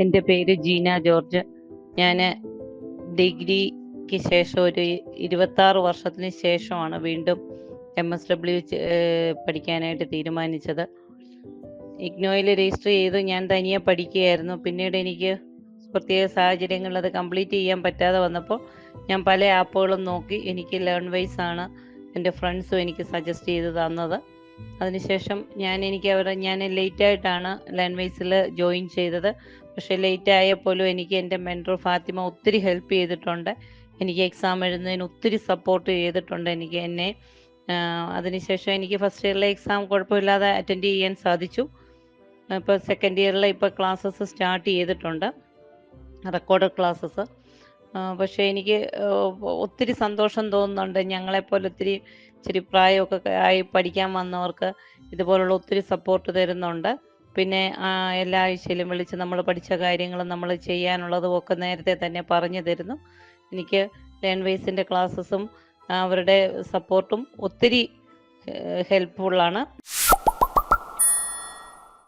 എന്റെ പേര് ജീന ജോർജ്. ഞാൻ ഡിഗ്രിക്ക് ശേഷം ഒരു ഇരുപത്താറ് വർഷത്തിന് ശേഷമാണ് വീണ്ടും എം എസ് ഡബ്ല്യു പഠിക്കാനായിട്ട് തീരുമാനിച്ചത്. ഇഗ്നോയിൽ രജിസ്റ്റർ ചെയ്ത് ഞാൻ തനിയെ പഠിക്കുകയായിരുന്നു. പിന്നീട് എനിക്ക് പ്രത്യേക സാഹചര്യങ്ങളിൽ അത് കംപ്ലീറ്റ് ചെയ്യാൻ പറ്റാതെ വന്നപ്പോൾ ഞാൻ പല ആപ്പുകളും നോക്കി എനിക്ക് ലേൺ വൈസ് ആണ് എന്റെ ഫ്രണ്ട്സും എനിക്ക് സജസ്റ്റ് ചെയ്ത് തന്നത്. അതിനുശേഷം ഞാൻ എനിക്ക് അവരെ ഞാൻ ലേറ്റ് ആയിട്ടാണ് ലാൻഡ് വൈസിൽ ജോയിൻ ചെയ്തത്. പക്ഷേ ലേറ്റ് ആയപ്പോലും എനിക്ക് എന്റെ മെന്റർ ഫാത്തിമ ഒത്തിരി ഹെൽപ്പ് ചെയ്തിട്ടുണ്ട്. എനിക്ക് എക്സാം എഴുതുന്നതിന് ഒത്തിരി സപ്പോർട്ട് ചെയ്തിട്ടുണ്ട് എനിക്ക് എന്നെ. അതിനുശേഷം എനിക്ക് ഫസ്റ്റ് ഇയറിലെ എക്സാം കുഴപ്പമില്ലാതെ അറ്റൻഡ് ചെയ്യാൻ സാധിച്ചു. ഇപ്പോൾ സെക്കൻഡ് ഇയറിൽ ഇപ്പോൾ ക്ലാസ്സസ് സ്റ്റാർട്ട് ചെയ്തിട്ടുണ്ട്. റെക്കോർഡ് ക്ലാസ്സസ് പക്ഷേ എനിക്ക് ഒത്തിരി സന്തോഷം തോന്നുന്നുണ്ട്. ഞങ്ങളെപ്പോലെ ഒത്തിരി ഇച്ചിരി പ്രായമൊക്കെ ആയി പഠിക്കാൻ വന്നവർക്ക് ഇതുപോലുള്ള ഒത്തിരി സപ്പോർട്ട് തരുന്നുണ്ട്. പിന്നെ എല്ലാ ആഴ്ചയിലും വിളിച്ച് നമ്മൾ പഠിച്ച കാര്യങ്ങൾ നമ്മൾ ചെയ്യാനുള്ളതും ഒക്കെ നേരത്തെ തന്നെ പറഞ്ഞു തരുന്നു. എനിക്ക് ലേൺ വൈസിന്റെ ക്ലാസ്സസും അവരുടെ സപ്പോർട്ടും ഒത്തിരി ഹെൽപ്ഫുള്ളാണ്